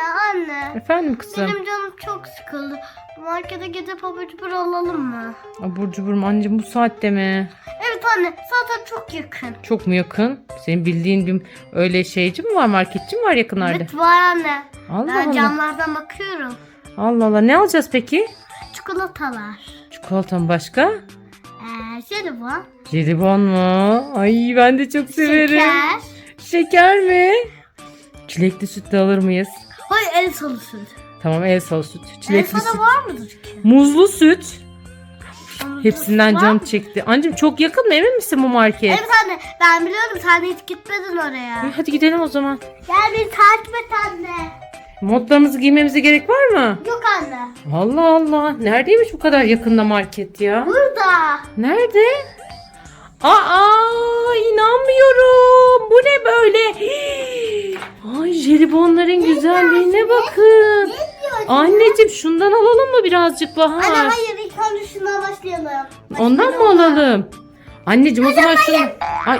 Anne anne. Efendim kızım. Benim canım çok sıkıldı. Markete gidip abur cubur alalım mı? Abur cubur mu anneciğim bu saatte mi? Evet anne zaten çok yakın. Çok mu yakın? Senin bildiğin bir öyle şeyci mi var marketçi mi var yakınlarda? Evet var anne. Allah Ben Allah. camlardan bakıyorum. Allah Allah ne alacağız peki? Çikolatalar. Çikolata mı başka? Ee, bu. Jelibon mu? Ay ben de çok severim. Şeker. Şeker mi? Çilekli süt de alır mıyız? Hayır el salı süt. Tamam Elsalı süt. El Çilekli salı süt. var mıdır ki? Muzlu süt. Hepsinden canım mı? çekti. Anneciğim çok yakın mı emin misin bu market? Evet anne ben biliyorum sen hiç gitmedin oraya. İyi, Hadi gidelim o zaman. Gel beni takip et anne. Montlarımızı giymemize gerek var mı? Yok anne. Allah Allah. Neredeymiş bu kadar yakında market ya? Burada. Nerede? Aa inanmıyorum. Bu ne böyle? Ay jelibonların güzelliğine bakın. Anneciğim şundan alalım mı birazcık Bahar? hayır ilk önce şuna başlayalım. Ondan mı alalım? Anneciğim o zaman şunu... Ay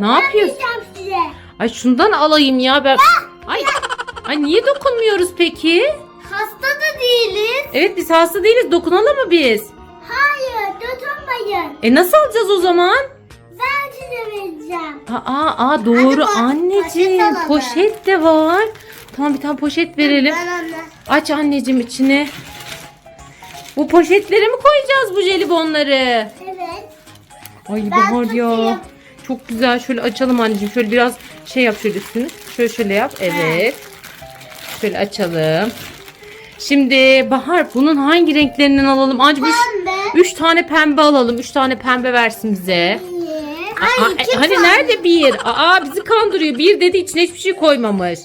ne yapıyorsun? Ay şundan alayım ya ben. Ay, ay niye dokunmuyoruz peki? Hasta da değiliz. Evet biz hasta değiliz dokunalım mı biz? Hayır dokunmayın. E nasıl alacağız o zaman? Aa, aa doğru bak, anneciğim poşet alalım. poşet de var. Tamam bir tane poşet verelim. Ben anne. Aç anneciğim içine. Bu poşetlere mi koyacağız bu jelibonları? Evet. Ay Bahar ya. tutayım. Çok güzel. Şöyle açalım anneciğim. Şöyle biraz şey yap şöyle üstünü. Şöyle şöyle yap. Evet. Şöyle açalım. Şimdi Bahar bunun hangi renklerinden alalım? Anneciğim üç, Pembe. üç tane pembe alalım. Üç tane pembe versin bize. Bir. Aa, Ay iki hani tane. nerede bir? Aa bizi kandırıyor. Bir dedi içine hiçbir şey koymamış.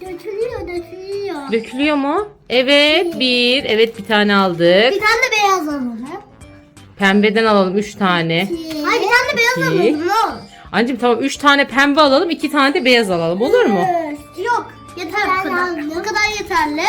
Dökülüyor dökülüyor. Dökülüyor mu? Evet bir. Evet bir tane aldık. Bir tane de beyaz alalım. Pembeden alalım üç tane. Hayır bir tane de beyaz İki. alalım ne olur. Anneciğim tamam üç tane pembe alalım. iki tane de beyaz alalım. Olur mu? Yok yeter bu kadar. Bu kadar yeterli.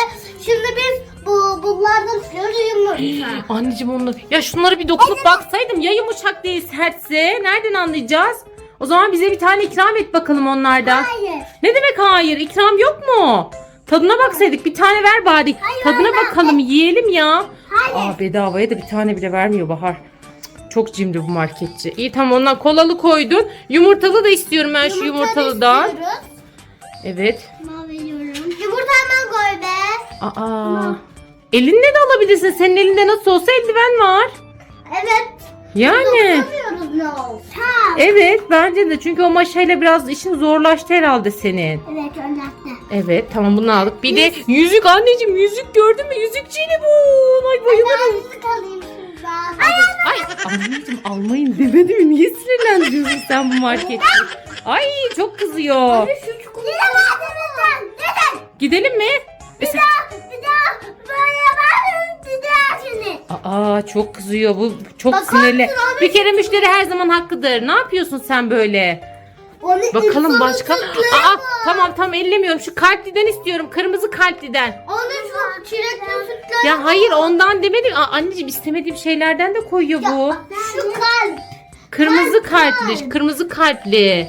Şimdi biz bu bunlardan tutuyoruz yumurta. Anneciğim onları... Ya şunları bir dokunup baksaydım ya yumuşak değil sertse. Nereden anlayacağız? O zaman bize bir tane ikram et bakalım onlardan. Hayır. Ne demek hayır? İkram yok mu? Tadına baksaydık bir tane ver bari. Tadına hayır, bakalım yiyelim ya. Hayır. Aa bedavaya da bir tane bile vermiyor Bahar. Cık, Çok cimri bu marketçi. İyi tamam ondan kolalı koydun. Yumurtalı da istiyorum ben şu yumurtalıdan. istiyoruz. Evet. Ben veriyorum. Yumurta hemen koy be. Aa. Elinle de alabilirsin. Senin elinde nasıl olsa eldiven var. Evet. Yani. Dokunamıyoruz ne olsa. Evet bence de çünkü o maşayla biraz işin zorlaştı herhalde senin. Evet önemli. Evet tamam bunu aldık. Bir de yüzük anneciğim yüzük gördün mü? Yüzük jelibon. Ay bayılırım. Yüzük alayım şuradan. Ay anneciğim almayın demedi mi? Niye sinirlendiriyorsun sen bu marketi? Ay çok kızıyor. Neden? Neden? Gidelim mi? Mesela- Bir daha böyle ben bir daha şimdi. Aa çok kızıyor bu çok Bakar sinirli. mısın abi? Bir kere müşteri her zaman hakkıdır. Ne yapıyorsun sen böyle? Onu Bakalım insanın başka. sütleri Aa var. tamam tamam ellemiyorum. Şu kalpliden istiyorum. Kırmızı kalpliden. Onun şu çilekli sütleri Ya hayır ondan demedim. Aa, anneciğim istemediğim şeylerden de koyuyor bu. Şu kalp. Kırmızı kalp. kalpli. Kırmızı kalpli.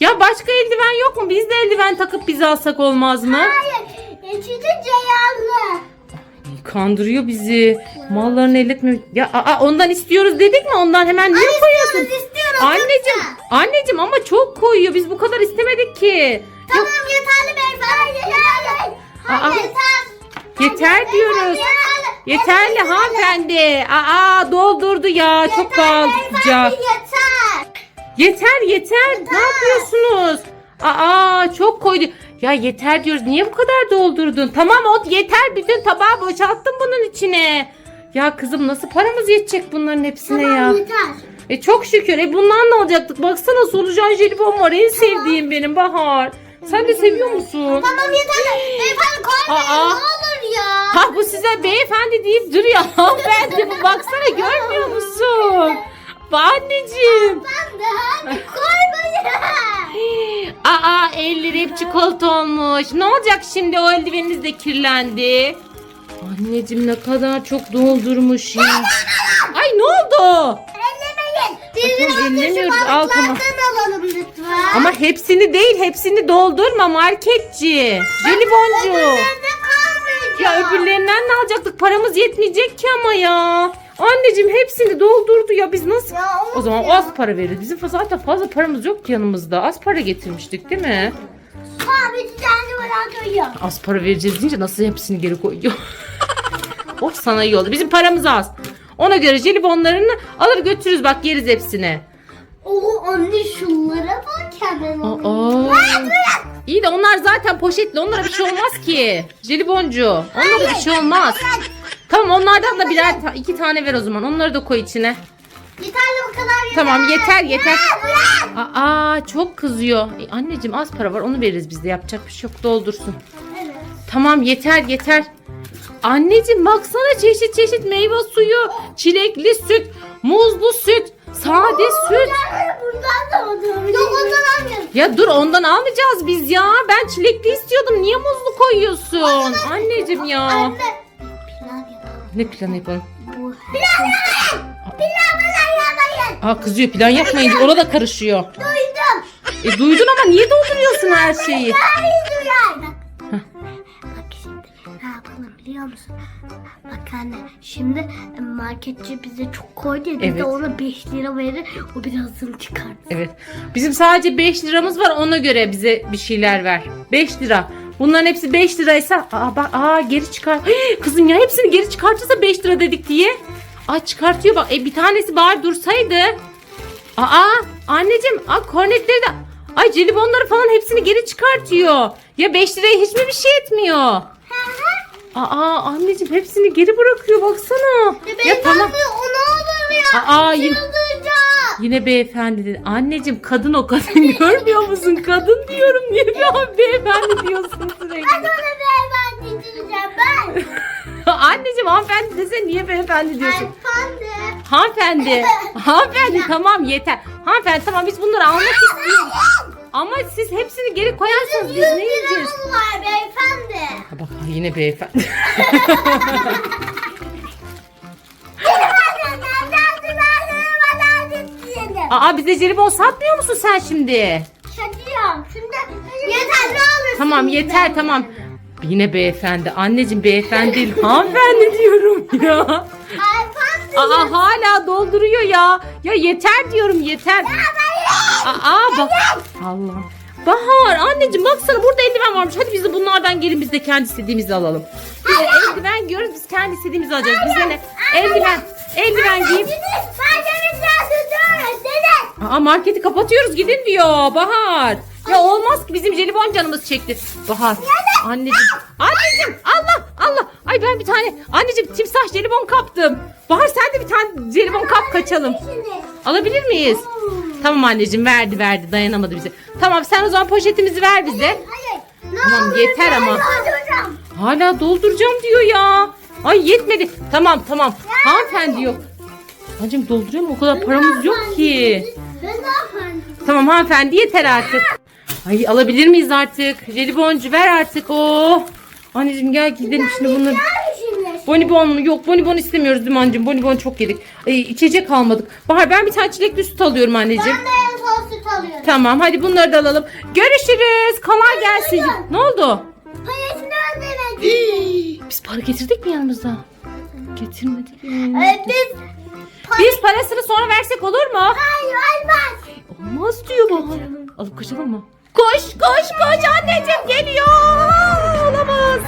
Ya başka eldiven yok mu? Biz de eldiven takıp bizi alsak olmaz mı? Hayır. İçinde ceylanlı. Kandırıyor bizi. Mallarını elletmiyor. Ya aa, ondan istiyoruz dedik mi? Ondan hemen niye koyuyorsun? İstiyoruz istiyoruz. Anneciğim, anneciğim ama çok koyuyor. Biz bu kadar istemedik ki. Tamam yeterli beyefendi. Yeterli. Aa, yeter. Yeter diyoruz. Yeterli. Yeterli hanımefendi. Aa doldurdu ya. Çok pahalı tutacak. Yeter. Yeter yeter. Ne yapıyorsunuz? Aa çok koydu. Ya yeter diyoruz. Niye bu kadar doldurdun? Tamam o yeter. Bütün tabağı boşalttım bunun içine. Ya kızım nasıl paramız yetecek bunların hepsine ya? Tamam yeter. E çok şükür. E bundan ne alacaktık? Baksana solucan jelibon var. En sevdiğim benim Bahar. Sen de seviyor musun? Tamam yeterli. Beyefendi koymayın Aa. ne olur ya. Ha bu size beyefendi deyip duruyor. Ben de bu baksana görmüyor musun? Anneciğim. Ben de hadi koymayın. Aa elleri hep çikolata olmuş. Ne olacak şimdi o eldiveniniz de kirlendi. Anneciğim ne kadar çok doldurmuş ya. Ay ne oldu? Ellemeyin. Al, tamam. alalım lütfen. Ama hepsini değil hepsini doldurma marketçi. Jeliboncu. Ya öbürlerinden ne alacaktık? Paramız yetmeyecek ki ama ya. Anneciğim hepsini doldurdu ya biz nasıl? Ya O zaman o az para veririz. Bizim zaten fazla paramız yok yanımızda. Az para getirmiştik değil mi? Ha bir tane koyuyor. Az para vereceğiz deyince nasıl hepsini geri koyuyor? oh sana iyi oldu. Bizim paramız az. Ona göre jelibonlarını alır götürürüz bak yeriz hepsini. Oo anne şunlara bak hemen. Aa. İyi de onlar zaten poşetli. Onlara bir şey olmaz ki. Jeliboncu. Onlara bir şey olmaz. Tamam onlardan da birer ta- iki tane ver o zaman. Onları da koy içine. Yeterli bu kadar yeter. Tamam yeter yeter. Ya, bırak. Aa çok kızıyor. E, anneciğim az para var onu veririz biz de. Yapacak bir şey yok doldursun. Evet. Tamam yeter yeter. Anneciğim baksana çeşit çeşit meyve suyu, çilekli süt, muzlu süt, sade süt. Buradan da alıyorum. Yok ondan almıyorum. Ya dur ondan almayacağız biz ya. Ben çilekli istiyordum. Niye muzlu koyuyorsun? Anneciğim ya. Anne. Ne planı yapalım? Bu. Pilav yapalım. Pilav yapmayın. Aa kızıyor plan yapmayınca orada karışıyor. Duydum. E duydun ama niye dolduruyorsun her şeyi? Hayır. Bak. Bak şimdi ne yapalım biliyor musun? Bak anne şimdi marketçi bize çok koydu ya biz Evet. de ona 5 lira verir o birazını çıkar. Evet. Bizim sadece 5 liramız var ona göre bize bir şeyler ver. 5 lira. Bunların hepsi 5 liraysa aa bak aa geri çıkar. Hii, kızım ya hepsini geri çıkartırsa 5 lira dedik diye. Aa çıkartıyor bak. E bir tanesi bari dursaydı. Aa anneciğim aa kornetleri de Ay jelibonları falan hepsini geri çıkartıyor. Ya 5 liraya hiç mi bir şey etmiyor? Aa anneciğim hepsini geri bırakıyor baksana. Ya, tamam. onu ya. Aa yine, yine beyefendi dedi. Anneciğim kadın o kadın görmüyor musun? Kadın diyorum niye an beyefendi diyorsun sürekli? Ben ona beyefendi diyeceğim ben. Anneciğim hanımefendi dese niye beyefendi diyorsun? Efendi. Hanımefendi. Hanımefendi tamam yeter. Hanımefendi tamam biz bunları almak istiyoruz. Ama siz hepsini geri koyarsanız biz ne yiyeceğiz? liramız var beyefendi. Ha Bak yine beyefendi. Aa bize jelibon satmıyor musun sen şimdi? Şakıyorum. Şimdi yeter ne alırsın? Tamam yeter tamam. Yine beyefendi. Anneciğim beyefendi değil hanımefendi diyorum ya. Aa hala dolduruyor ya. Ya yeter diyorum yeter. Aa bak. Allah'ım. Bahar anneciğim baksana burada eldiven varmış. Hadi biz de bunlardan gelin biz de kendi istediğimizi alalım. Biz de eldiven görürüz biz kendi istediğimizi alacağız. Bize ne? Eldiven. Eldiven giyip. Dede. Aa marketi kapatıyoruz gidin diyor Bahar. Ya olmaz ki bizim jelibon canımız çekti. Bahar. Anneciğim. Anneciğim Allah Allah. Ay ben bir tane anneciğim timsah jelibon kaptım. Bahar sen de bir tane jelibon kap kaçalım. Alabilir miyiz? Tamam anneciğim verdi verdi dayanamadı bize. Tamam sen o zaman poşetimizi ver bize. Hayır. Ne Tamam, olur yeter ben ama. dolduracağım. Hala dolduracağım diyor ya. Ay yetmedi. Tamam tamam. Hanımefendi yok. Anneciğim dolduruyor mu? O kadar paramız yok ki. Ben ne yapayım? Tamam hanımefendi yeter artık. Ay alabilir miyiz artık? Jeliboncu ver artık. Oh. Anneciğim gel gidelim şimdi bunları. Bonibon mu? Yok bonibon istemiyoruz anneciğim? Bonibon çok yedik. Ay, içecek almadık. Bahar ben bir tane çilekli süt alıyorum anneciğim. Ben de en son süt alıyorum. Tamam hadi bunları da alalım. Görüşürüz. Kolay gelsin. Ne oldu? Parasını ödemedim. Biz para getirdik mi yanımızda? Getirmedik. Evet biz. Biz parasını sonra versek olur mu? Hayır olmaz. Olmaz diyor Bahar. Alıp kaçalım mı? Koş koş koş anneciğim geliyor. Olamaz.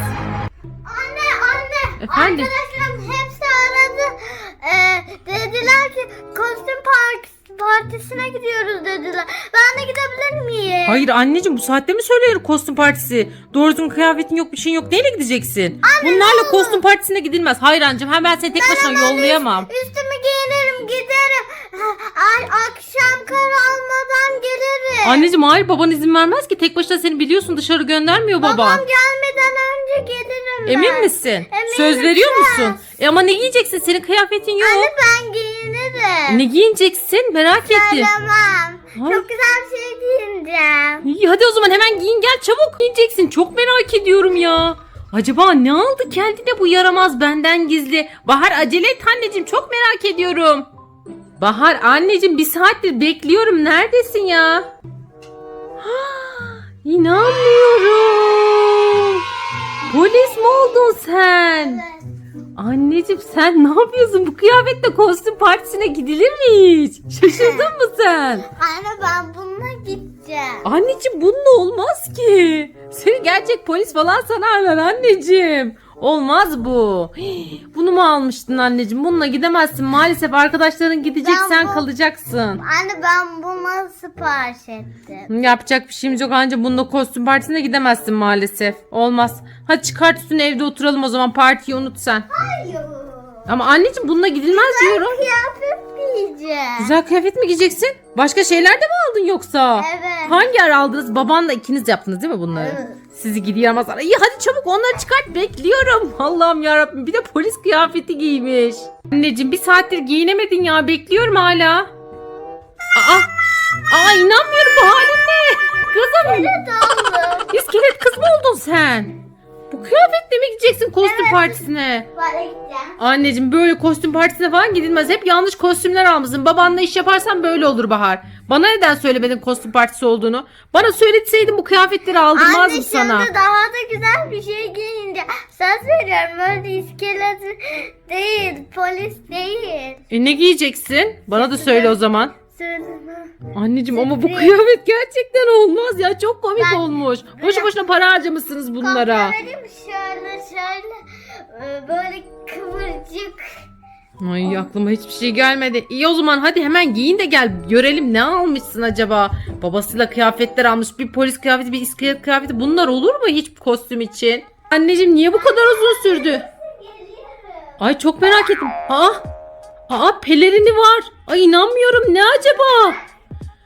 Anne anne. Efendim? Arkadaşlarım hepsi aradı. Ee, dediler ki kostüm park partisine gidiyoruz dediler. Ben de gidebilir miyim? Hayır anneciğim bu saatte mi söylenir kostüm partisi? Doğru düzgün kıyafetin yok bir şeyin yok. Neyle gideceksin? Bunlarla kostüm partisine gidilmez. Hayır anneciğim hem ben seni tek başına hemen yollayamam. Üstümü giyinirim giderim. Ay, akşam kar almadan gelirim. Anneciğim hayır baban izin vermez ki. Tek başına seni biliyorsun dışarı göndermiyor baban. Babam gelmeden önce gelirim ben. Emin misin? Eminim Söz veriyor söz. musun? E ama ne giyeceksin? Senin kıyafetin yok. Anne ben giyinirim. Ne giyineceksin? Merak ettim. Söylemem. Ay. Çok güzel bir şey giyineceğim. İyi hadi o zaman hemen giyin gel çabuk giyeceksin. Çok merak ediyorum ya. Acaba ne aldı kendine bu yaramaz benden gizli? Bahar acele et anneciğim çok merak ediyorum. Bahar anneciğim bir saattir bekliyorum. Neredesin ya? İnanmıyorum. Polis mi oldun sen? Anneciğim sen ne yapıyorsun? Bu kıyafetle kostüm partisine gidilir mi hiç? Şaşırdın mı sen? Anne ben bununla gideceğim. Anneciğim bununla olmaz ki. Seni gerçek polis falan sanarlar anneciğim. Olmaz bu. Hii, Bunu mu almıştın anneciğim? Bununla gidemezsin. Maalesef arkadaşların gidecek Ben sen bu- kalacaksın. Anne ben buna sipariş ettim. Yapacak bir şeyimiz yok anca bununla kostüm partisine gidemezsin maalesef. Olmaz. Hadi çıkart üstünü evde oturalım o zaman partiyi unut sen. Hayır. Ama anneciğim bununla gidilmez diyorum. Kıyafet giyeceğim. Güzel kıyafet mi giyeceksin? Başka şeyler de mi aldın yoksa? Evet. Hangi ara aldınız? Babanla ikiniz yaptınız değil mi bunları? Evet. Sizi gidi yaramazlar. İyi hadi çabuk onları çıkart bekliyorum. Allah'ım yarabbim bir de polis kıyafeti giymiş. Anneciğim bir saattir giyinemedin ya bekliyorum hala. Aa, aa inanmıyorum bu halin ne? Kızım iskelet kız mı oldun sen? Kıyafetle mi gideceksin kostüm Evet. partisine? Bana gideceğim. Anneciğim böyle kostüm partisine falan gidilmez. Hep yanlış kostümler almışsın. Babanla iş yaparsan böyle olur Bahar. Bana neden söylemedin kostüm partisi olduğunu? Bana söyletseydin bu kıyafetleri aldırmazdım Anne sana. şimdi daha da güzel bir şey giyince söz veriyorum öyle iskelet değil polis değil. E ne giyeceksin? Bana da söyle o zaman. Anneciğim ama bu Sürpriz. kıyafet gerçekten olmaz ya. Çok komik Ben- olmuş. Boşu boşuna para harcamışsınız bunlara. Vereyim mi? şöyle şöyle e, böyle kıvırcık. Ay aklıma hiçbir şey gelmedi. İyi o zaman hadi hemen giyin de gel. Görelim ne almışsın acaba? Babasıyla kıyafetler almış. Bir polis kıyafeti, bir iskelet kıyafeti. Bunlar olur mu hiç kostüm için? Anneciğim niye bu kadar uzun sürdü? Geliyorum. Ay çok merak ettim. Aa, aa pelerini var. Ay inanmıyorum. Ne acaba?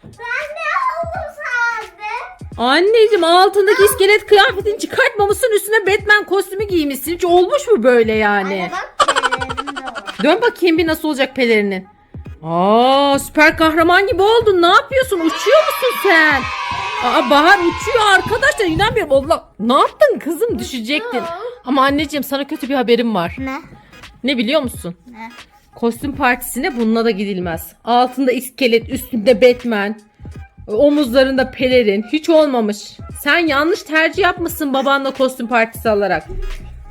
Ben ne aldım sadece? Anneciğim altındaki iskelet kıyafetini çıkartmamışsın. Üstüne Batman kostümü giymişsin. Hiç olmuş mu böyle yani? Anne bak de var. Dön bakayım bir nasıl olacak pelerinin. Aa süper kahraman gibi oldun. Ne yapıyorsun? Uçuyor musun sen? Aa Bahar uçuyor arkadaşlar. İnanmıyorum. Allah ne yaptın kızım? Düşecektin. Ama anneciğim sana kötü bir haberim var. Ne? Ne biliyor musun? Ne? Kostüm partisine bununla da gidilmez. Altında iskelet, üstünde Batman. Omuzlarında pelerin. Hiç olmamış. Sen yanlış tercih yapmışsın babanla kostüm partisi alarak.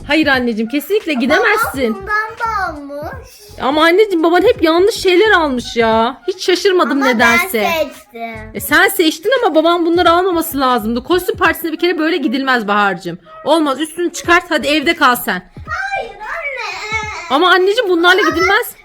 Hayır anneciğim kesinlikle gidemezsin. Bundan da almış. Ama anneciğim baban hep yanlış şeyler almış ya. Hiç şaşırmadım Ama nedense. ben seçtim. E sen seçtin ama baban bunları almaması lazımdı. Kostüm partisine bir kere böyle gidilmez Bahar'cığım. Olmaz üstünü çıkart hadi evde kal sen. Hayır. Ama anneciğim bunlarla gidilmez.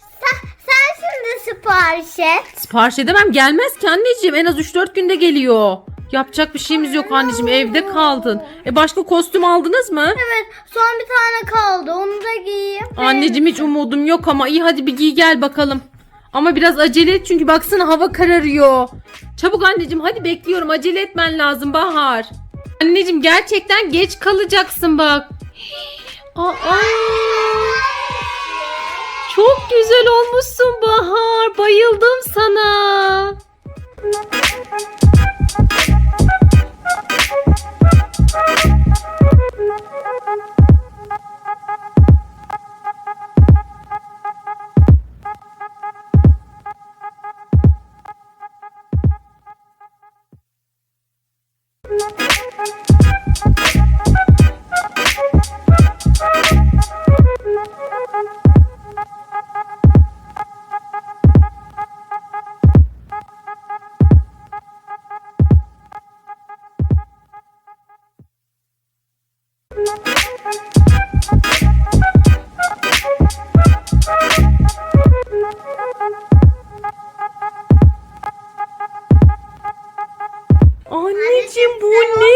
Sen, sen şimdi sipariş et. Sipariş edemem gelmez ki anneciğim. En az 3-4 günde geliyor. Yapacak bir şeyimiz yok anneciğim evde kaldın. E başka kostüm aldınız mı? Evet son bir tane kaldı onu da giyeyim. Anneciğim hiç umudum yok ama iyi hadi bir giy gel bakalım. Ama biraz acele et çünkü baksana hava kararıyor. Çabuk anneciğim hadi bekliyorum acele etmen lazım Bahar. Anneciğim gerçekten geç kalacaksın bak. Aa, çok güzel olmuşsun Bahar. Bayıldım sana.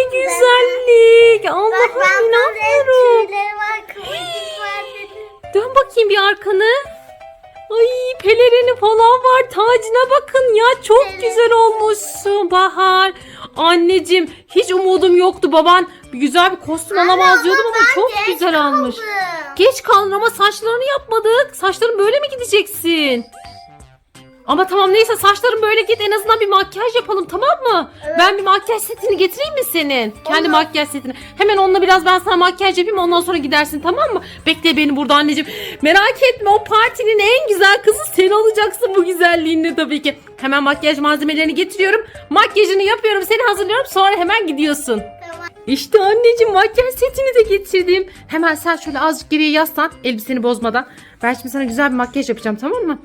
Ne güzellik. Allah'ım inanmıyorum. Dön bakayım bir arkanı. Ay pelerini falan var. Tacına bakın ya. Çok Evet. güzel olmuşsun Bahar. Anneciğim hiç umudum yoktu. Baban bir güzel bir kostüm alamaz diyordum ama çok güzel almış. kaldım. Geç kaldın ama saçlarını yapmadık. Saçların böyle mi gideceksin? Ama tamam neyse saçların böyle git en azından bir makyaj yapalım tamam mı? Ben bir makyaj setini getireyim mi senin? Kendi makyaj setini. Hemen onunla biraz ben sana makyaj yapayım ondan sonra gidersin tamam mı? Bekle beni burada anneciğim. Merak etme o partinin en güzel kızı sen olacaksın bu güzelliğinle tabii ki. Hemen makyaj malzemelerini getiriyorum. Makyajını yapıyorum seni hazırlıyorum sonra hemen gidiyorsun. İşte anneciğim makyaj setini de getirdim. Hemen sen şöyle azıcık geriye yaslan elbiseni bozmadan. Ben şimdi sana güzel bir makyaj yapacağım tamam mı?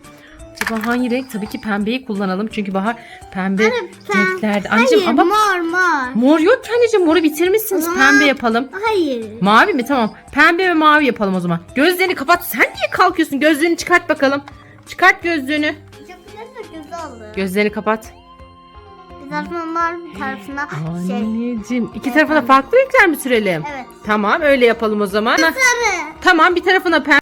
Acaba hangi renk? Tabii ki pembeyi kullanalım. Çünkü Bahar pembe Pem- renklerde. Anneciğim Hayır ama mor mor. mor yok ki anneciğim. Moru bitirmişsiniz. O zaman- Pembe yapalım. Hayır. Mavi mi? Tamam. Pembe ve mavi yapalım o zaman. Gözlerini kapat. Sen niye kalkıyorsun? Gözlerini çıkart bakalım. Çıkart gözlüğünü. Güzel. Gözlerini kapat. Bir tarafına mor bir tarafına şey. Anneciğim. iki tarafına farklı renkler mi sürelim? Evet. Tamam öyle yapalım o zaman. Sarı. Tamam bir tarafına pembe.